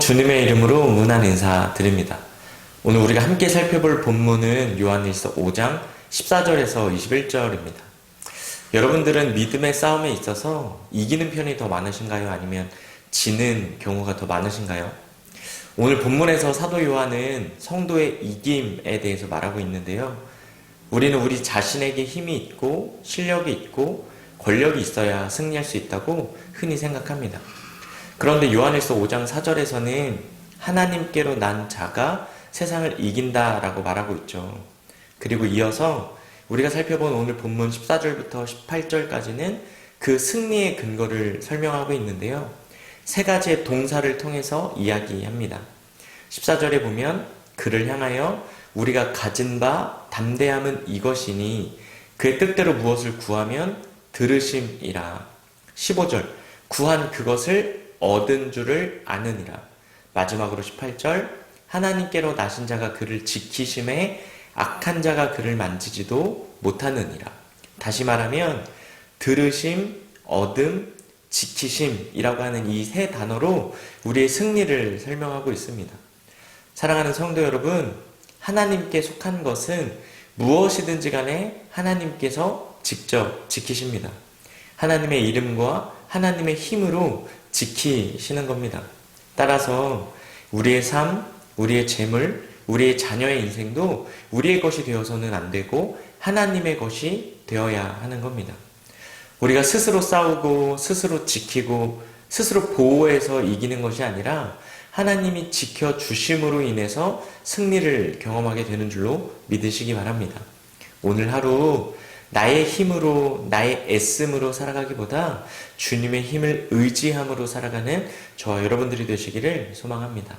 주님의 이름으로 문안 인사 드립니다. 오늘 우리가 함께 살펴볼 본문은 요한일서 5장 14절에서 21절입니다. 여러분들은 믿음의 싸움에 있어서 이기는 편이 더 많으신가요? 아니면 지는 경우가 더 많으신가요? 오늘 본문에서 사도 요한은 성도의 이김에 대해서 말하고 있는데요. 우리는 우리 자신에게 힘이 있고 실력이 있고 권력이 있어야 승리할 수 있다고 흔히 생각합니다. 그런데 요한일서 5장 4절에서는 하나님께로 난 자가 세상을 이긴다라고 말하고 있죠. 그리고 이어서 우리가 살펴본 오늘 본문 14절부터 18절까지는 그 승리의 근거를 설명하고 있는데요. 세 가지의 동사를 통해서 이야기합니다. 14절에 보면 그를 향하여 우리가 가진 바 담대함은 이것이니 그의 뜻대로 무엇을 구하면 들으심이라. 15절 구한 그것을 얻은 줄을 아느니라. 마지막으로 18절 하나님께로 나신 자가 그를 지키심에 악한 자가 그를 만지지도 못하느니라. 다시 말하면 들으심, 얻음, 지키심이라고 하는 이 세 단어로 우리의 승리를 설명하고 있습니다. 사랑하는 성도 여러분, 하나님께 속한 것은 무엇이든지 간에 하나님께서 직접 지키십니다. 하나님의 이름과 하나님의 힘으로 지키시는 겁니다. 따라서 우리의 삶, 우리의 재물, 우리의 자녀의 인생도 우리의 것이 되어서는 안 되고 하나님의 것이 되어야 하는 겁니다. 우리가 스스로 싸우고 스스로 지키고 스스로 보호해서 이기는 것이 아니라 하나님이 지켜 주심으로 인해서 승리를 경험하게 되는 줄로 믿으시기 바랍니다. 오늘 하루 나의 힘으로, 나의 애씀으로 살아가기보다 주님의 힘을 의지함으로 살아가는 저와 여러분들이 되시기를 소망합니다.